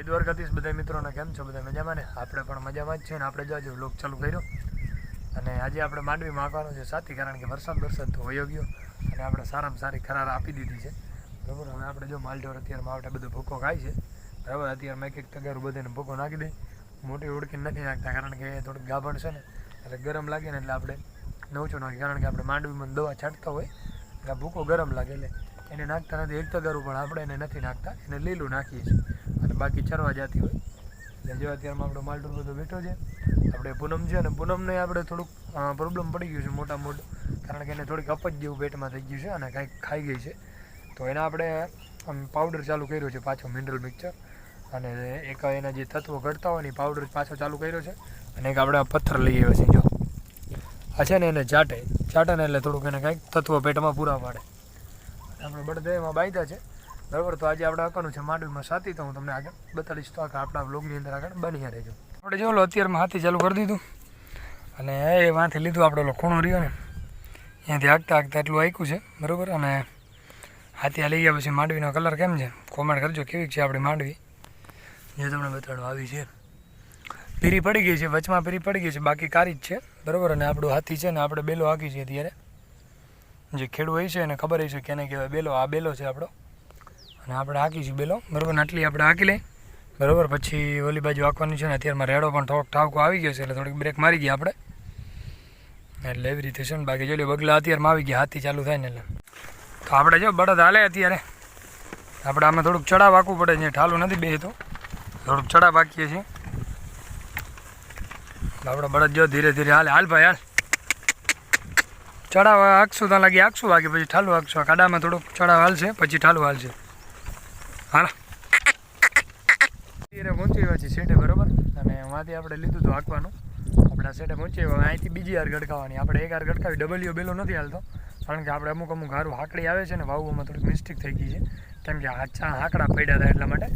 જય દ્વારકાધીશ બધા મિત્રોને કેમ છો? બધા મજામાં ને? આપણે પણ મજામાં જ છે ને આપણે જો લોક ચાલુ કર્યો. અને આજે આપણે માંડવીમાં આવવાનું છે સાથી, કારણ કે વરસાદ વરસાદ તો વયો ગયો અને આપણે સારામાં સારી ખરાર આપી દીધી છે. બરાબર? હવે આપણે જો માલઢોર અત્યારે માવઠા બધો ભૂકો ખાય છે. બરાબર? અત્યારે મેં એક તગારું બધાને ભૂકો નાખી દે મોટી ઓળખી નથી નાખતા, કારણ કે થોડુંક ગાભણ છે ને, એટલે ગરમ લાગે ને એટલે આપણે નવચો નાખીએ કારણ કે આપણે માંડવીમાં દવા છાંટતા હોય, એટલે ભૂકો ગરમ લાગે એટલે એને નાખતા નથી. એક તગારું પણ આપણે એને નથી નાખતા, એને લીલું નાખીએ છીએ. બાકી ચરવા જતી હોય. એટલે જેવા અત્યારમાં આપણો માલટુર બધો બેઠો છે, આપણે પૂનમ છે અને પૂનમને આપણે થોડુંક પ્રોબ્લેમ પડી ગયું છે મોટા મોટું કારણ કે એને થોડીક અપજ જેવું પેટમાં થઈ ગયું છે અને કાંઈક ખાઈ ગઈ છે. તો એને આપણે પાવડર ચાલુ કર્યો છે પાછો મિનરલ મિક્સર અને એક એના જે તત્વો ઘટતા હોય ને પાવડર પાછો ચાલુ કર્યો છે અને એક આપણે પથ્થર લઈ આવ્યો છે જો. આ છે ને એને ચાટે ચાટે ને એટલે થોડુંક એને કાંઈક તત્વો પેટમાં પૂરા પાડે. આપણે બળદેવમાં બાયદા છે. બરાબર? તો આજે આપણે આકાનું છે, માંડવીમાં સાથી તો હું તમને આગળ બતાડીશ. તો આખા આપણા બ્લોગની અંદર આગળ બની રહેજો. આપણે જો લો, અત્યારમાં હાથી ચાલુ કરી દીધું. અને એ વાંથી લીધું આપણે ઓલો ખૂણો રહ્યો ને. ત્યાંથી આગતા આગતા એટલું આક્યું છે, બરાબર? અને હાથી લઈ ગયા પછી માંડવીનો કલર કેમ છે? કોમેન્ટ કરજો, કેવી છે આપણી માંડવી? જે તમને બતાડો આવી છે. પીરી પડી ગઈ છે, વચમાં પીરી પડી ગઈ છે, બાકી કારી જ છે, બરાબર? અને આપણું હાથી છે ને, આપણે બેલો હાકી છે અત્યારે. જે ખેડૂત હોય છે એને ખબર હોય છે કેને કહેવાય બેલો. આ બેલો છે આપણો. અને આપણે હાંકીશું બેલો. બરાબર આટલી આપણે હાંકી લઈ. બરાબર, પછી ઓલી બાજુ હાંકવાની છે ને અત્યારમાં રેડો પણ થોડોક ઠાવકો આવી ગયો છે, એટલે થોડીક બ્રેક મારી ગઈ આપણે. એટલે એવી રીતે છે ને, બાકી જોઈ બગલા અત્યારમાં આવી ગયા, હાથી ચાલુ થાય ને એટલે. તો આપણે જો, બળદ હાલે અત્યારે. આપણે આમાં થોડુંક ચડાવ આખવું પડે છે, ઠાલું નથી બે તો. થોડુંક ચડાવ હાંકીએ છીએ. આપણે બળદ જો ધીરે ધીરે હાલે. હાલ ભાઈ, હાલ. ચડાવ હાંકશું ત્યાં લાગી હાંકશું બાકી, પછી ઠાલું હાંકશું. આ કાડામાં થોડુંક ચડાવ હાલશે, પછી ઠાલું હાલશે. હાલ. અત્યારે પહોંચી ગયા છીએ સેટે બરોબર? અને વાંથી આપણે લીધું હતું હાંકવાનું. આપણે સેટે પહોંચી ગયા અહીંથી બીજી હાર ગડકાવાની. આપણે એક હાર ગડકાવી ડબલ્યુ બેલો નથી હાલતો. કારણ કે આપણે અમુક અમુક હારું હાકડી આવે છે ને, વાવવામાં થોડીક મિસ્ટેક થઈ ગઈ છે. કેમ કે હાચા હાકડા પડ્યા હતા એટલા માટે.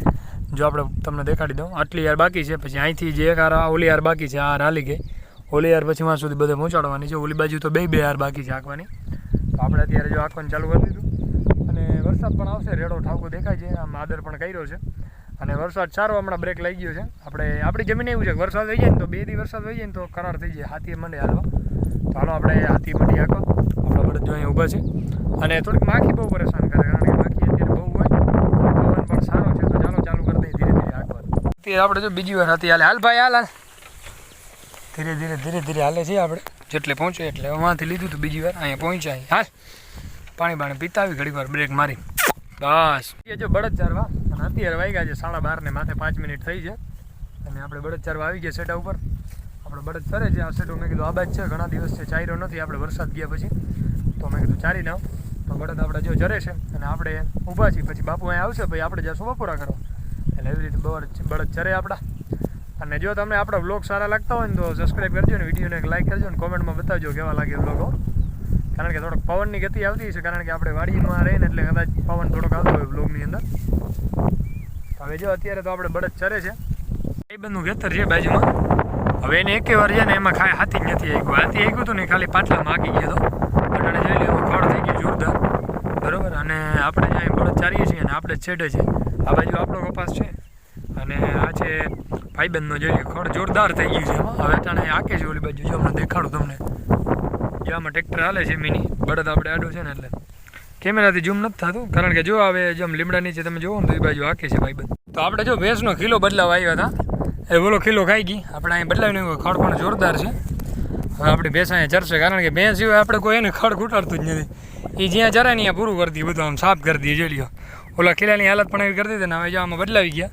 જો આપણે તમને દેખાડી દઉં, આટલી યાર બાકી છે, પછી અહીંથી જે એક હાર ઓલી હાર બાકી છે, આ હાલી ગઈ. ઓલી યાર પછી વાં સુધી બધે પહોંચાડવાની છે, ઓલી બાજુ તો બે બે હાર બાકી છે હાંકવાની. તો આપણે અત્યારે જો હાંકવાનું ચાલુ કરી દીધું. વરસાદ પણ આવશે, રેડો ઠાવકો દેખાય છે, આમ આદર પણ કર્યો છે. અને વરસાદ સારો હમણાં બ્રેક લઈ ગયો છે. આપણે, આપણી જમીન એવું છે, વરસાદ થઈ જાય ને તો બે દી વરસાદ થઈ જાય ને તો કરાર થઈ જાય, હાથી મંડે હાલવા. તો હાલો આપણે હાથી મંડી હાકો આપણા જો અહીંયા ઊભા છે. અને થોડીક માખી બહુ પરેશાન કરે, કારણ કે માખી અત્યારે બહુ હોય. પવન પણ સારો છે, તો ચાલો, ચાલુ કરી દઈએ ધીરે ધીરે હાંકવાનું અત્યારે આપણે જો બીજી વાર હાથી હાલે. હાલ ભાઈ, હાલ હાલ. ધીરે ધીરે ધીરે ધીરે હાલે છે આપણે. જેટલે પહોંચે એટલે. વાંથી લીધું હતું બીજી વાર, અહીંયા પહોંચ્યા અહીં. હાલ. પાણી પાણી પીતા આવી ઘડી વાર બ્રેક મારી. બસ. એ જો બળદ ચારવા અત્યારે વાગ્યા છે, સાડા બાર માથે પાંચ મિનિટ થઈ છે. અને આપણે બળદ ચારવા આવી ગયા સેટા ઉપર. આપણે બળદ ચરે આ સેટો મેં કીધું આબાદ છે, ઘણા દિવસ છે, ચાર્યો નથી, આપણે વરસાદ ગયા પછી. તો મેં કીધું ચારી નાવ. તો બળદ આપણે જો ચરે છે, અને આપણે ઊભા છીએ. પછી બાપુ અહીંયા આવશે, પછી આપણે જશું બપોરા કરવા. એટલે એવી રીતે બળદ ચરે આપણા. અને જો તમને આપણા બ્લોગ સારા લાગતા હોય ને તો સબસ્ક્રાઈબ કરજો ને વિડીયોને લાઈક કરજો ને કોમેન્ટમાં બતાવજો કેવા લાગે વ્લોગો કારણ કે થોડોક પવનની ગતિ આવતી છે, કારણ કે આપણે વાડીમાં રહીએ ને એટલે કદાચ પવન થોડોક આવતો હોય બ્લોગની અંદર. હવે જો અત્યારે તો આપણે બળદ ચરે છે. એ બંધનું ખેતર છે બાજુમાં. હવે એને એકે વાર છે ને એમાં ખાય હાથી જ નથી આવ્યું હાથી આવ્યું હતું ને ખાલી પાટલામાં આગી ગયો હતો અટાણે જોઈ લો એમાં ખડ થઈ ગયું, જોરદાર. બરાબર? અને આપણે જ્યાં બળદ ચારીએ છીએ અને આપણે છેડે છે. આ બાજુ આપણો કપાસ છે. અને આ છે ભાઈબંધનો જોઈએ ખડ જોરદાર થઈ ગયું છે એમાં. હવે અટાણે આકે છે ઓલી બાજુ. જો હમણાં દેખાડું તમને. જો આમાં ટ્રેક્ટર હાલે છે મિની બળદ આપણે આડું છે ને એટલે. કેમેરાથી ઝૂમ નથી થતું. કારણ કે જો આવે જેમ લીમડા નીચે તમે જોવો ને તો એ બાજુ હાકે છે ભાઈબંધ. તો આપણે જો ભેંસનો કિલો બદલાવા આવ્યા હતા. એ બોલો કિલો ખાઈ ગઈ. આપણે અહીં બદલાવીને ખડ પણ જોરદાર છે. હવે આપણી ભેંસ અહીંયા ચરશે, કારણ કે ભેંસ સિવાય આપણે કોઈ એને ખડ ખૂટાડતું જ નથી. એ જ્યાં જરાય ને પૂરું કરી દઈએ બધું આમ સાફ કરી દઈએ જોઈ લ્યો. ઓલા કિલ્લાની હાલત પણ એવી કરી દીધી ને હવે જો આમાં બદલાવી ગયા.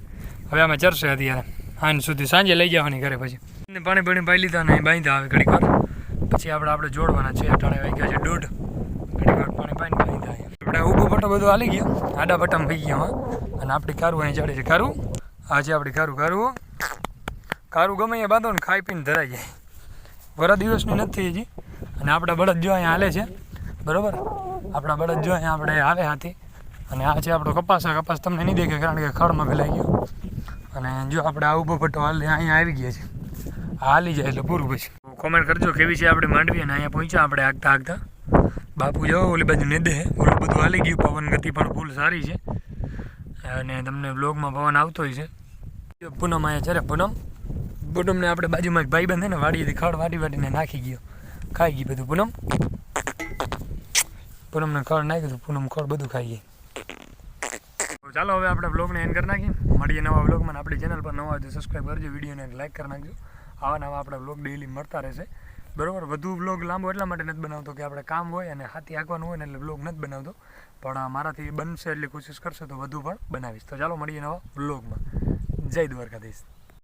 હવે આમાં ચરશે અત્યારે. હાન સુધી સાંજે લઈ જવાની ઘરે પછી. પાણી પાણી પાઈ લીધા ને બાંધ્યા આવે ઘડીક વાર. પછી આપણે આપણે જોડવાના છે, અટાણે વાગ્યા છે દોઢ. ઘડીક વાર પાણી પાણી પાણી થાય. આપણે ઊભો પટ્ટો બધો હાલી ગયો, આડા પટમ થઈ ગયા અને આપણી કારું અહીં ચડે છે. કારું? આજે આપણે કારું કારું. કારું ગમે એ બાંધો ને ખાઈ પીને ધરાઈ જાય. વરા દિવસની નથી હજી. અને આપણા બળદ જો અહીંયા હાલે છે, બરાબર? આપણા બળદ જો અહીંયા આપણે હાલે હાથી. અને આ છે આપણો કપાસ, આ કપાસ તમને નહીં દેખાય, કારણ કે ખડમાં ફેલાઈ ગયો. અને જો આપણે આ ઊભો પટ્ટો હાલે અહીંયા આવી ગયા છે. હાલી જાય એટલે પૂરું પછી. કોમેન્ટ કરજો કેવી છે આપણે માંડવી અને અહીંયા પહોંચ્યા આપણે આગતા આગતા. બાપુ જો, ઓલી બાજુ નેદે. ઓલું બધું હાલી ગયું, પવન ગતિ પણ ફૂલ સારી છે. અને તમને બ્લોગમાં પવન આવતો હોય છે. પૂનમ અહીંયા છે પૂનમ. પૂનમને આપણે બાજુમાં ભાઈ બંધ ને વાડીથી ખડ વાટી વાટીને નાખી ગયો. ખાઈ ગઈ બધું પૂનમ. પૂનમને ખડ નાખી દીધું પૂનમ ખડ બધું ખાઈ ગઈ. ચાલો હવે આપણે બ્લોગને એન્ડ કરી નાખીએ. મળીએ નવા બ્લોગમાં આપણી ચેનલ પર નવા હોય સબસ્ક્રાઈબ કરજો, વિડીયોને લાઈક કરી નાખજો. આવા નવા આપણે બ્લોગ ડેઈલી મળતા રહેશે. બરાબર? વધુ બ્લોગ લાંબો એટલા માટે નથી બનાવતો કે આપણે કામ હોય અને હાથી હાંકવાનું હોય ને એટલે બ્લોગ નથી બનાવતો. પણ મારાથી બનશે એટલી કોશિશ કરશે તો વધુ પણ બનાવીશ. તો ચાલો મળીએ નવા બ્લોગમાં જય દ્વારકાધીશ.